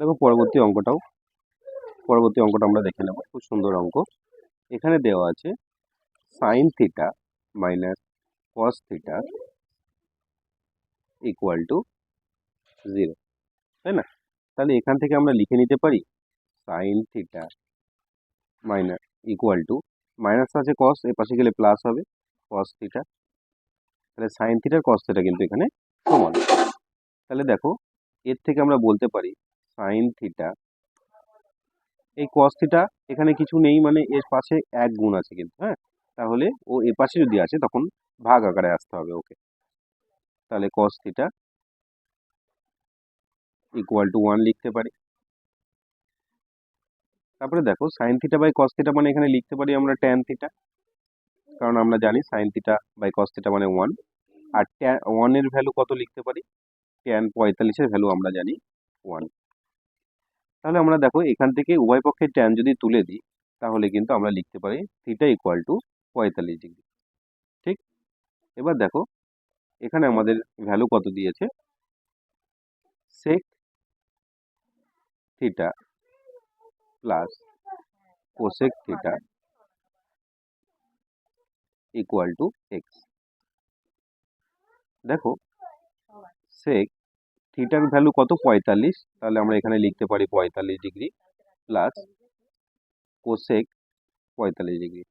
দেখো পরবর্তী অঙ্কটাও, পরবর্তী অঙ্কটা আমরা দেখে নেব, খুব সুন্দর অঙ্ক। এখানে দেওয়া আছে sine theta minus cos theta equal to zero তাই না? তাহলে এখান থেকে আমরা লিখে নিতে পারি sine theta minus equal to minus আছে কস এ পাশে গেলে প্লাস হবে কস থিটা তাহলে সাইন থিটার কস থিটা কিন্তু এখানে সমান। তাহলে দেখো, এর থেকে আমরা বলতে পারি সাইন থিটা এই কস থিটা এখানে কিছু নেই মানে এর পাশে এক গুণ আছে কিন্তু হ্যাঁ? তাহলে ও এ পাশে যদি আছে তখন ভাগ আকারে আসতে হবে ওকে। তাহলে cos theta equal to one লিখতে পারি। তারপরে দেখো sine theta by cos theta মানে এখানে লিখতে পারি আমরা ট্যান থিটা কারণ আমরা জানি sine theta by cos theta মানে ওয়ান আর ট্যান ওয়ানের ভ্যালু কত লিখতে পারি? ট্যান পঁয়তাল্লিশের ভ্যালু আমরা জানি ওয়ান তাহলে আমরা দেখো এখান থেকে উভয় পক্ষের ট্যান যদি তুলে দিই, তাহলে কিন্তু আমরা লিখতে পারি থিটা ইকুয়াল টু পঁয়তাল্লিশ ডিগ্রি ঠিক? এবার দেখো, এখানে আমাদের ভ্যালু কত দিয়েছে? Sec theta plus cosec theta equal to x দেখো সেক থিটার ভ্যালু কত? পঁয়তাল্লিশ। তাহলে আমরা এখানে লিখতে পারি পঁয়তাল্লিশ ডিগ্রি প্লাস কোসেক পঁয়তাল্লিশ ডিগ্রি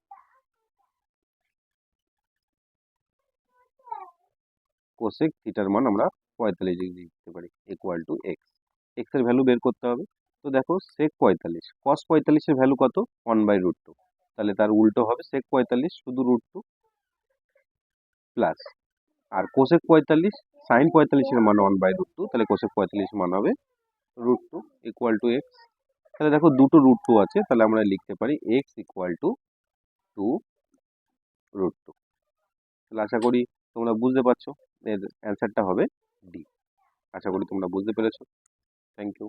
কোসেক থিটার মান আমরা পঁয়তাল্লিশ ডিগ্রি লিখতে পারি ইকুয়াল টু এক্স এক্সের ভ্যালু বের করতে হবে। তো দেখো সেক পঁয়তাল্লিশ। কস পঁয়তাল্লিশের ভ্যালু কত? ওয়ান বাই রুট টু তাহলে তার উল্টো হবে সেক পঁয়তাল্লিশ, শুধু রুট টু প্লাস আর কোসেক পঁয়তাল্লিশ সাইন পঁয়তাল্লিশের মান ওয়ান বাই রুট টু তাহলে কোষেক পঁয়তাল্লিশ মান হবে root two equal to x তাহলে দেখো দুটো রুট টু আছে, তাহলে আমরা লিখতে পারি x equal to two root two তাহলে আশা করি তোমরা বুঝতে পারছ, এর অ্যান্সারটা হবে ডি আশা করি তোমরা বুঝতে পেরেছ। Thank you